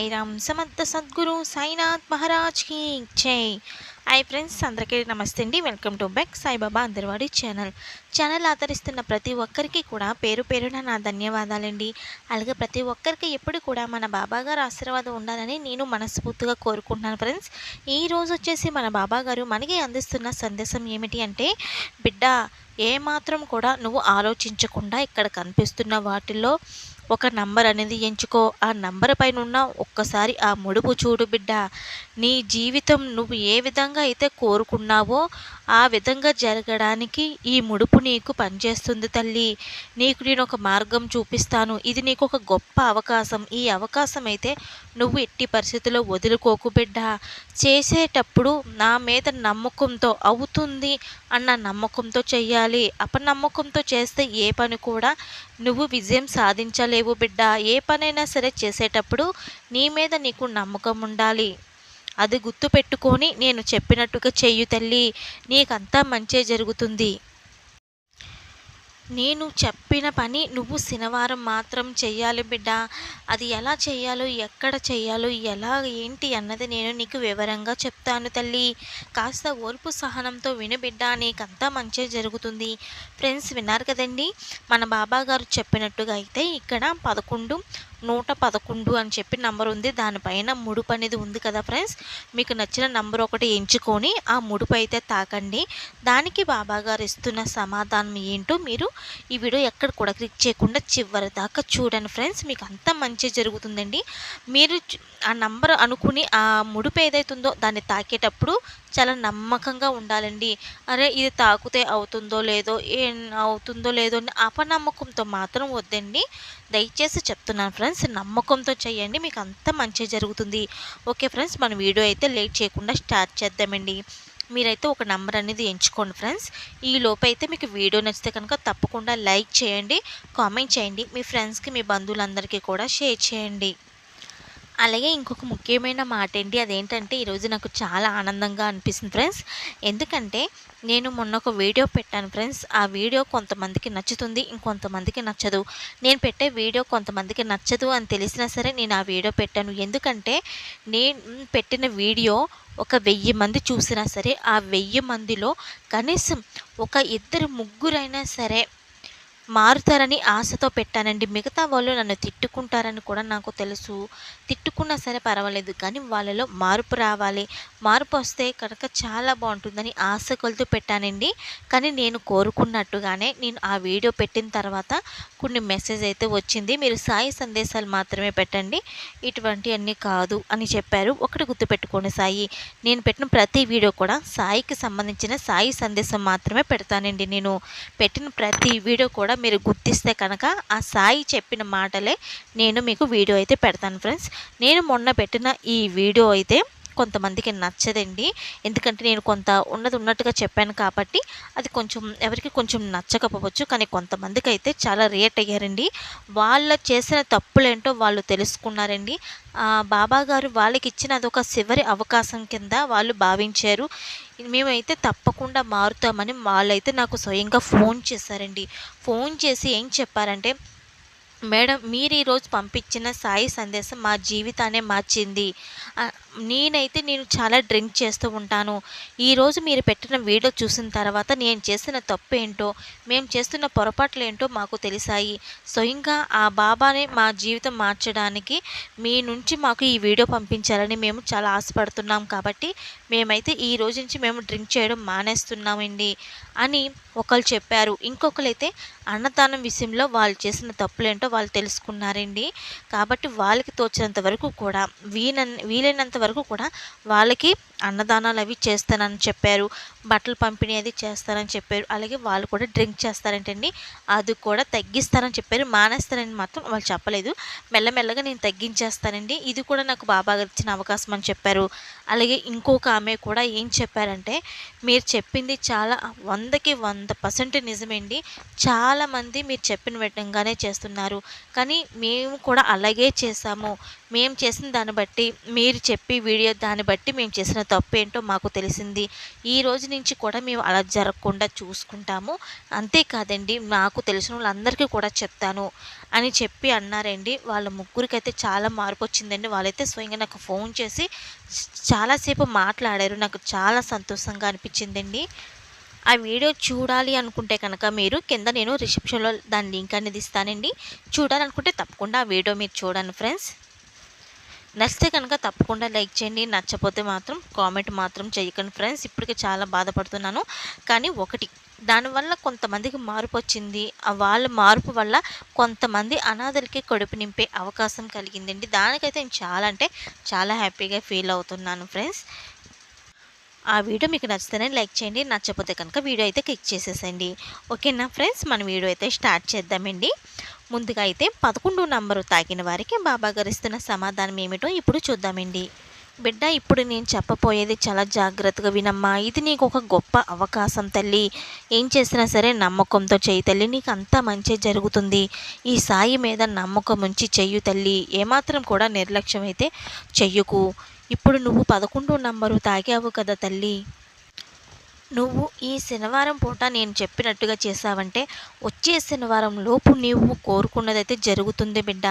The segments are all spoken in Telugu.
సాయిరామ్ సమర్థ సద్గురు సాయినాథ్ మహారాజ్కి జై. ఐ ఫ్రెండ్స్ అందరికీ నమస్తే అండి. వెల్కమ్ టు బ్యాక్ సాయిబాబా అందరివాడి ఛానల్ ఛానల్ ఆదరిస్తున్న ప్రతి ఒక్కరికి కూడా పేరు పేరున నా ధన్యవాదాలండి. అలాగే ప్రతి ఒక్కరికి ఎప్పుడు కూడా మన బాబా గారు ఆశీర్వాదం ఉండాలని నేను మనస్ఫూర్తిగా కోరుకుంటున్నాను ఫ్రెండ్స్ ఈ రోజు వచ్చేసి మన బాబా గారు మనకి అందిస్తున్న సందేశం ఏమిటి అంటే బిడ్డ ఏమాత్రం కూడా నువ్వు ఆలోచించకుండా ఇక్కడ కనిపిస్తున్న వాటిల్లో ఒక నంబర్ అనేది ఎంచుకో. ఆ నంబర్ పైన ఉన్న ఒక్కసారి ఆ ముడుపు చూడు బిడ్డ. నీ జీవితం నువ్వు ఏ విధంగా అయితే కోరుకున్నావో ఆ విధంగా జరగడానికి ఈ ముడుపు నీకు పనిచేస్తుంది తల్లి. నీకు నేను ఒక మార్గం చూపిస్తాను. ఇది నీకు ఒక గొప్ప అవకాశం. ఈ అవకాశం అయితే నువ్వు ఎట్టి పరిస్థితిలో వదులుకోకు బిడ్డ. చేసేటప్పుడు నా మీద నమ్మకంతో అవుతుంది అన్న నమ్మకంతో చెయ్యాలి. అపనమ్మకంతో చేస్తే ఏ పని కూడా నువ్వు విజయం సాధించలేవు బిడ్డ. ఏ పనైనా సరే చేసేటప్పుడు నీ మీద నీకు నమ్మకం ఉండాలి. అది గుర్తు పెట్టుకొని నేను చెప్పినట్టుగా చెయ్యు తల్లి నీకంతా మంచే జరుగుతుంది. నేను చెప్పిన పని నువ్వు శనివారం మాత్రం చెయ్యాలి బిడ్డ. అది ఎలా చేయాలో ఎక్కడ చేయాలో ఎలా ఏంటి అన్నది నేను నీకు వివరంగా చెప్తాను తల్లి. కాస్త ఓర్పు సహనంతో విను బిడ్డ నీకంతా మంచి జరుగుతుంది. ఫ్రెండ్స్ విన్నారు కదండి? మన బాబా గారు చెప్పినట్టుగా అయితే ఇక్కడ పదకొండు నూట పదకొండు అని చెప్పి నంబర్ ఉంది. దానిపైన ముడుపు అనేది ఉంది కదా ఫ్రెండ్స్ మీకు నచ్చిన నంబర్ ఒకటి ఎంచుకొని ఆ ముడుపు అయితే తాకండి. దానికి బాబాగారు ఇస్తున్న సమాధానం ఏంటో మీరు ఈ వీడియో ఎక్కడ కూడా క్లిక్ చేయకుండా చివరి దాకా చూడండి ఫ్రెండ్స్ మీకు అంతా మంచి జరుగుతుందండి. మీరు ఆ నంబర్ అనుకుని ఆ ముడుపు ఏదైతుందో దాన్ని తాకేటప్పుడు చాలా నమ్మకంగా ఉండాలండి. అరే ఇది తాకితే అవుతుందో లేదో ఏం అవుతుందో లేదో అని అపనమ్మకంతో మాత్రం వద్దండి. దయచేసి చెప్తున్నాను ఫ్రెండ్స్ నమ్మకంతో చేయండి. మీకు అంత మంచి జరుగుతుంది. ఓకే ఫ్రెండ్స్ మన వీడియో అయితే లేట్ చేయకుండా స్టార్ట్ చేద్దామండి. మీరైతే ఒక నెంబర్ అనేది ఎంచుకోండి ఫ్రెండ్స్. ఈ లోపు అయితే మీకు వీడియో నచ్చితే కనుక తప్పకుండా లైక్ చేయండి కామెంట్ చేయండి. మీ ఫ్రెండ్స్కి మీ బంధువులందరికీ కూడా షేర్ చేయండి. అలాగే ఇంకొక ముఖ్యమైన మాట ఏంటి అదేంటంటే ఈరోజు నాకు చాలా ఆనందంగా అనిపిస్తుంది ఫ్రెండ్స్. ఎందుకంటే నేను మొన్న ఒక వీడియో పెట్టాను ఫ్రెండ్స్. ఆ వీడియో కొంతమందికి నచ్చుతుంది ఇంకొంతమందికి నచ్చదు. నేను పెట్టే వీడియో కొంతమందికి నచ్చదు అని తెలిసినా సరే నేను ఆ వీడియో పెట్టాను. ఎందుకంటే నేను పెట్టిన వీడియో ఒక వెయ్యి మంది చూసినా సరే ఆ వెయ్యి మందిలో కనీసం ఒక ఇద్దరు ముగ్గురైనా సరే మారుతారని ఆశతో పెట్టానండి. మిగతా వాళ్ళు నన్ను తిట్టుకుంటారని కూడా నాకు తెలుసు. తిట్టుకున్నా సరే పర్వాలేదు. కానీ వాళ్ళలో మార్పు రావాలి. మార్పు వస్తే కనుక చాలా బాగుంటుందని ఆశ కొలుతూ పెట్టానండి. కానీ నేను కోరుకున్నట్టుగానే నేను ఆ వీడియో పెట్టిన తర్వాత కొన్ని మెసేజ్ అయితే వచ్చింది. మీరు సాయి సందేశాలు మాత్రమే పెట్టండి. ఇటువంటి అన్నీ కాదు అని చెప్పారు. ఒకటి గుర్తుపెట్టుకోండి సాయి. నేను పెట్టిన ప్రతి వీడియో కూడా సాయికి సంబంధించిన సాయి సందేశం మాత్రమే పెడతానండి నేను. పెట్టిన ప్రతి వీడియో కూడా మీరు గుర్తిస్తే కనుక ఆ సాయి చెప్పిన మాటలే నేను మీకు వీడియో అయితే పెడతాను ఫ్రెండ్స్. నేను మొన్న పెట్టిన ఈ వీడియో అయితే కొంతమందికి నచ్చదండి. ఎందుకంటే నేను కొంత ఉన్నది ఉన్నట్టుగా చెప్పాను కాబట్టి అది కొంచెం ఎవరికి కొంచెం నచ్చకపోవచ్చు. కానీ కొంతమందికి అయితే చాలా రియేట్ అయ్యారండి. వాళ్ళ చేసిన తప్పులేంటో వాళ్ళు తెలుసుకున్నారండి. బాబా గారు వాళ్ళకి ఇచ్చిన అదొక చివరి అవకాశం కింద వాళ్ళు భావించారు. మేమైతే తప్పకుండా మారుతామని వాళ్ళైతే నాకు స్వయంగా ఫోన్ చేశారండి. ఫోన్ చేసి ఏం చెప్పారంటే మేడం మీరు ఈరోజు పంపించిన సాయి సందేశం మా జీవితాన్ని మార్చింది. నేనైతే నేను చాలా డ్రింక్ చేస్తూ ఉంటాను. ఈరోజు మీరు పెట్టిన వీడియో చూసిన తర్వాత నేను చేసిన తప్పు ఏంటో మేము చేస్తున్న పొరపాట్లు ఏంటో మాకు తెలిసాయి. స్వయంగా ఆ బాబానే మా జీవితం మార్చడానికి మీ నుంచి మాకు ఈ వీడియో పంపించాలని మేము చాలా ఆశపడుతున్నాం కాబట్టి మేమైతే ఈ రోజు నుంచి మేము డ్రింక్ చేయడం మానేస్తున్నామండి అని ఒకరు చెప్పారు. ఇంకొకరైతే అన్నదానం విషయంలో వాళ్ళు చేసిన తప్పులేంటో వాళ్ళు తెలుసుకున్నారండి. కాబట్టి వాళ్ళకి తోచినంత వరకు కూడా వీన వీలైనంత వరకు కూడా వాళ్ళకి అన్నదానాలు అవి చేస్తానని చెప్పారు బట్టలు పంపిణీ అది చేస్తారని చెప్పారు అలాగే వాళ్ళు కూడా డ్రింక్ చేస్తారంటండి. అది కూడా తగ్గిస్తారని చెప్పారు మానేస్తారని మాత్రం వాళ్ళు చెప్పలేదు. మెల్లమెల్లగా నేను తగ్గించేస్తానండి. ఇది కూడా నాకు బాబా ఇచ్చిన అవకాశం అని చెప్పారు. అలాగే ఇంకొక ఆమె కూడా ఏం చెప్పారంటే మీరు చెప్పింది చాలా వందకి వంద పర్సెంట్ నిజమండి. చాలామంది మీరు చెప్పిన విధంగానే చేస్తున్నారు. కానీ మేము కూడా అలాగే చేసాము మేము చేసిన దాన్ని బట్టి మీరు చెప్పి వీడియో దాన్ని బట్టి మేము చేసిన తప్పు ఏంటో మాకు తెలిసింది. ఈ రోజు నుంచి కూడా మేము అలా జరగకుండా చూసుకుంటాము. అంతేకాదండి నాకు తెలిసిన వాళ్ళందరికీ కూడా చెప్తాను అని చెప్పి అన్నారండి. వాళ్ళ ముగ్గురికి అయితే చాలా మార్పు వచ్చిందండి. వాళ్ళైతే స్వయంగా నాకు ఫోన్ చేసి చాలాసేపు మాట్లాడారు. నాకు చాలా సంతోషంగా అనిపించిందండి. ఆ వీడియో చూడాలి అనుకుంటే కనుక మీరు కింద నేను రిసెప్షన్లో దాని లింక్ అనేది ఇస్తానండి. చూడాలనుకుంటే తప్పకుండా ఆ వీడియో మీరు చూడండి ఫ్రెండ్స్. నచ్చితే కనుక తప్పకుండా లైక్ చేయండి. నచ్చపోతే మాత్రం కామెంట్ మాత్రం చేయకండి ఫ్రెండ్స్. ఇప్పటికే చాలా బాధపడుతున్నాను. కానీ ఒకటి దానివల్ల కొంతమందికి మార్పు వచ్చింది. వాళ్ళ మార్పు వల్ల కొంతమంది అనాథలకి కడుపు నింపే అవకాశం కలిగిందండి. దానికైతే నేను చాలా అంటే చాలా హ్యాపీగా ఫీల్ అవుతున్నాను ఫ్రెండ్స్. ఆ వీడియో మీకు నచ్చితేనే లైక్ చేయండి. నచ్చకపోతే కనుక వీడియో అయితే క్లిక్ చేసేసండి ఓకేనా ఫ్రెండ్స్? మన వీడియో అయితే స్టార్ట్ చేద్దామండి. ముందుగా అయితే పదకొండు నంబరు తాకిన వారికి బాబాగారు ఇస్తున్న సమాధానం ఏమిటో ఇప్పుడు చూద్దామండి. బిడ్డ ఇప్పుడు నేను చెప్పబోయేది చాలా జాగ్రత్తగా వినమ్మా. ఇది నీకు ఒక గొప్ప అవకాశం తల్లి. ఏం చేసినా సరే నమ్మకంతో చేయి తల్లి. నీకు అంతా మంచి జరుగుతుంది. ఈ సాయి మీద నమ్మకం ఉంచి చెయ్యు తల్లి. ఏమాత్రం కూడా నిర్లక్ష్యం అయితే చెయ్యకు. ఇప్పుడు నువ్వు పదకొండు నంబరు తాగావు కదా తల్లి. నువ్వు ఈ శనివారం పూట నేను చెప్పినట్టుగా చేసావంటే వచ్చే శనివారం లోపు నువ్వు కోరుకున్నదైతే జరుగుతుంది బిడ్డ.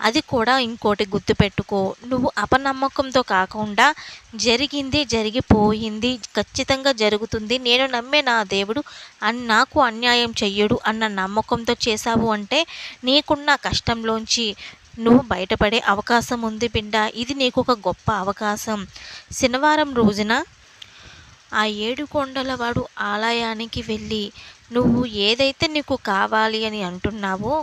అది కూడా ఇంకోటి గుర్తుపెట్టుకో. నువ్వు అపనమ్మకంతో కాకుండా జరిగింది జరిగిపోయింది ఖచ్చితంగా జరుగుతుంది. నేను నమ్మే నా దేవుడు అని నాకు అన్యాయం చెయ్యడు అన్న నమ్మకంతో చేశావు అంటే నీకున్న కష్టంలోంచి నువ్వు బయటపడే అవకాశం ఉంది బిడ్డ. ఇది నీకు ఒక గొప్ప అవకాశం. శనివారం రోజున ఆ ఏడు ఆలయానికి వెళ్ళి నువ్వు ఏదైతే నీకు కావాలి అని అంటున్నావో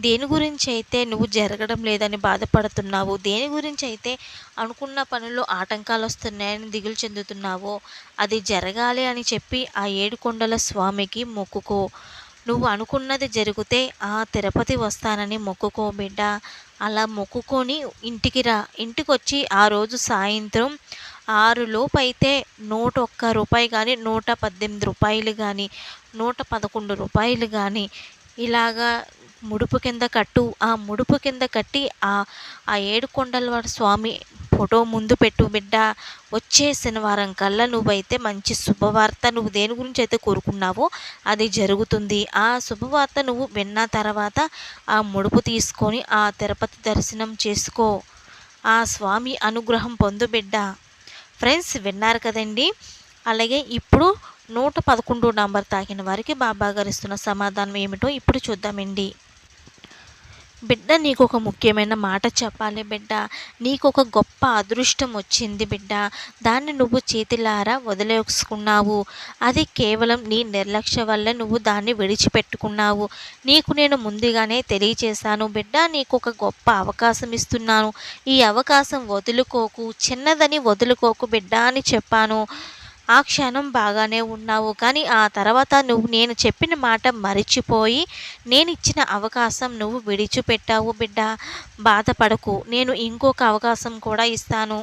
దేని గురించి అయితే నువ్వు జరగడం లేదని బాధపడుతున్నావు దేని గురించి అయితే అనుకున్న పనుల్లో ఆటంకాలు వస్తున్నాయని దిగులు చెందుతున్నావో అది జరగాలి అని చెప్పి ఆ ఏడు కొండల స్వామికి మొక్కుకో. నువ్వు అనుకున్నది జరిగితే ఆ తిరుపతి వస్తానని మొక్కుకో బిడ్డ. అలా మొక్కుకొని ఇంటికి రా. ఇంటికి వచ్చి ఆ రోజు సాయంత్రం ఆరులోపు అయితే నూట ఒక్క రూపాయి కానీ నూట పద్దెనిమిది రూపాయలు కానీ నూట పదకొండు రూపాయలు కానీ ఇలాగా ముడుపు కింద కట్టు ఆ ముడుపు కింద కట్టి ఆ ఆ ఏడుకొండలవారి స్వామి ఫోటో ముందు పెట్టు బిడ్డ. వచ్చే శనివారం కల్లా నువ్వైతే మంచి శుభవార్త నువ్వు దేని గురించి అయితే కోరుకున్నావో అది జరుగుతుంది. ఆ శుభవార్త నువ్వు విన్న తర్వాత ఆ ముడుపు తీసుకొని ఆ తిరుపతి దర్శనం చేసుకో. ఆ స్వామి అనుగ్రహం పొందు బిడ్డ. ఫ్రెండ్స్ విన్నారు కదండి. అలాగే ఇప్పుడు నూట పదకొండు నంబర్ తాకిన వారికి బాబాగారు ఇస్తున్న సమాధానం ఏమిటో ఇప్పుడు చూద్దామండి. బిడ్డ నీకు ఒక ముఖ్యమైన మాట చెప్పాలి బిడ్డ. నీకు ఒక గొప్ప అదృష్టం వచ్చింది బిడ్డ. దాన్ని నువ్వు చేతిలారా వదిలేసుకున్నావు. అది కేవలం నీ నిర్లక్ష్య వల్ల నువ్వు దాన్ని విడిచిపెట్టుకున్నావు. నీకు నేను ముందుగానే తెలియచేశాను బిడ్డ. నీకు ఒక గొప్ప అవకాశం ఇస్తున్నాను. ఈ అవకాశం వదులుకోకు చిన్నదని వదులుకోకు బిడ్డ అని చెప్పాను. ఆ క్షణం బాగానే ఉన్నావు కానీ ఆ తర్వాత నువ్వు నేను చెప్పిన మాట మరిచిపోయి నేను ఇచ్చిన అవకాశం నువ్వు విడిచిపెట్టావు బిడ్డ. బాధపడకు నేను ఇంకొక అవకాశం కూడా ఇస్తాను.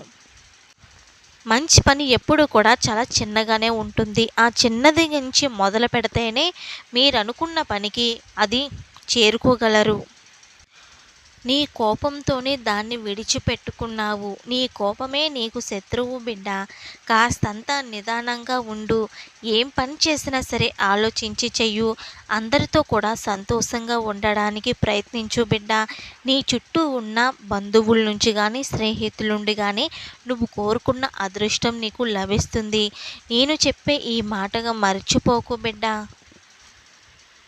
మంచి పని ఎప్పుడు కూడా చాలా చిన్నగానే ఉంటుంది. ఆ చిన్నది నుంచి మొదలు పెడితేనే మీరు అనుకున్న పనికి అది చేరుకోగలరు. నీ కోపంతోనే దాన్ని విడిచిపెట్టుకున్నావు. నీ కోపమే నీకు శత్రువు బిడ్డ. కాస్తంత నిదానంగా ఉండు. ఏం పని చేసినా సరే ఆలోచించి చెయ్యు. అందరితో కూడా సంతోషంగా ఉండడానికి ప్రయత్నించు బిడ్డ. నీ చుట్టూ ఉన్న బంధువుల నుంచి కానీ స్నేహితుల నుండి కానీ నువ్వు కోరుకున్న అదృష్టం నీకు లభిస్తుంది. నేను చెప్పే ఈ మాటగా మర్చిపోకు బిడ్డ.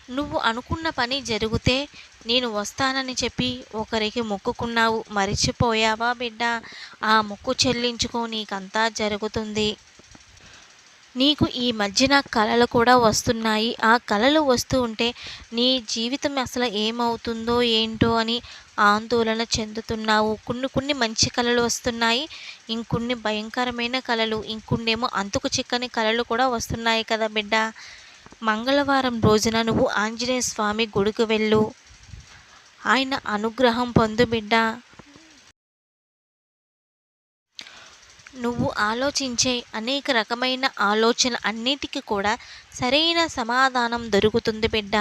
నువ్వు అనుకున్న పని జరిగితే నేను వస్తానని చెప్పి ఒకరికి మొక్కుకున్నావు మరిచిపోయావా బిడ్డ? ఆ మొక్కు చెల్లించుకో నీకంతా జరుగుతుంది. నీకు ఈ మధ్యన కళలు కూడా వస్తున్నాయి. ఆ కళలు వస్తూ ఉంటే నీ జీవితం అసలు ఏమవుతుందో ఏంటో అని ఆందోళన చెందుతున్నావు. కొన్ని కొన్ని మంచి కళలు వస్తున్నాయి. ఇంకొన్ని భయంకరమైన కళలు ఇంకొన్నేమో అంతుకు చిక్కని కళలు కూడా వస్తున్నాయి కదా బిడ్డ. మంగళవారం రోజున నువ్వు ఆంజనేయ స్వామి గుడికి వెళ్ళు. ఆయన అనుగ్రహం పొందు బిడ్డ. నువ్వు ఆలోచించే అనేక రకమైన ఆలోచన అన్నిటికీ కూడా సరైన సమాధానం దొరుకుతుంది బిడ్డ.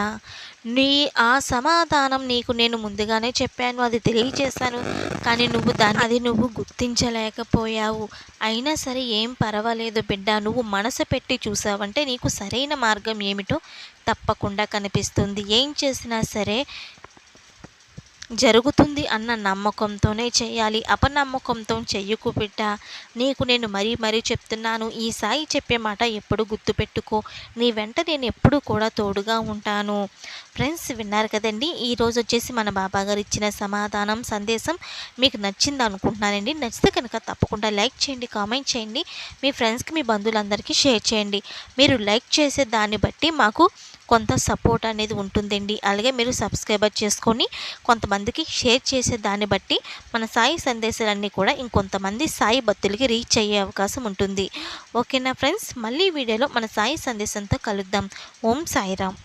నీ ఆ సమాధానం నీకు నేను ముందుగానే చెప్పాను అది తెలియచేశాను కానీ నువ్వు దాన్ని అది నువ్వు గుర్తించలేకపోయావు. అయినా సరే ఏం పర్వాలేదు బిడ్డ. నువ్వు మనసు పెట్టి చూసావంటే నీకు సరైన మార్గం ఏమిటో తప్పకుండా కనిపిస్తుంది. ఏం చేసినా సరే జరుగుతుంది అన్న నమ్మకంతోనే చేయాలి అపనమ్మకంతో చెయ్యకు బిడ్డ. నీకు నేను మరీ మరీ చెప్తున్నాను ఈ సాయి చెప్పే మాట ఎప్పుడు గుర్తుపెట్టుకో. నీ వెంట నేను ఎప్పుడు కూడా తోడుగా ఉంటాను. ఫ్రెండ్స్ విన్నారు కదండి? ఈరోజు వచ్చేసి మన బాబా గారు ఇచ్చిన సమాధానం సందేశం మీకు నచ్చింది అనుకుంటున్నానండి. నచ్చితే కనుక తప్పకుండా లైక్ చేయండి కామెంట్ చేయండి. మీ ఫ్రెండ్స్కి మీ బంధువులందరికీ షేర్ చేయండి. మీరు లైక్ చేసే దాన్ని బట్టి మాకు కొంత సపోర్ట్ అనేది ఉంటుందండి. అలాగే మీరు సబ్స్క్రైబర్ చేసుకొని కొంతమందికి షేర్ చేసే దాన్ని బట్టి మన సాయి సందేశాలన్నీ కూడా ఇంకొంతమంది సాయి భక్తులకి రీచ్ అయ్యే అవకాశం ఉంటుంది. ఓకేనా ఫ్రెండ్స్? మళ్ళీ వీడియోలో మన సాయి సందేశంతో కలుద్దాం. ఓం సాయిరామ్.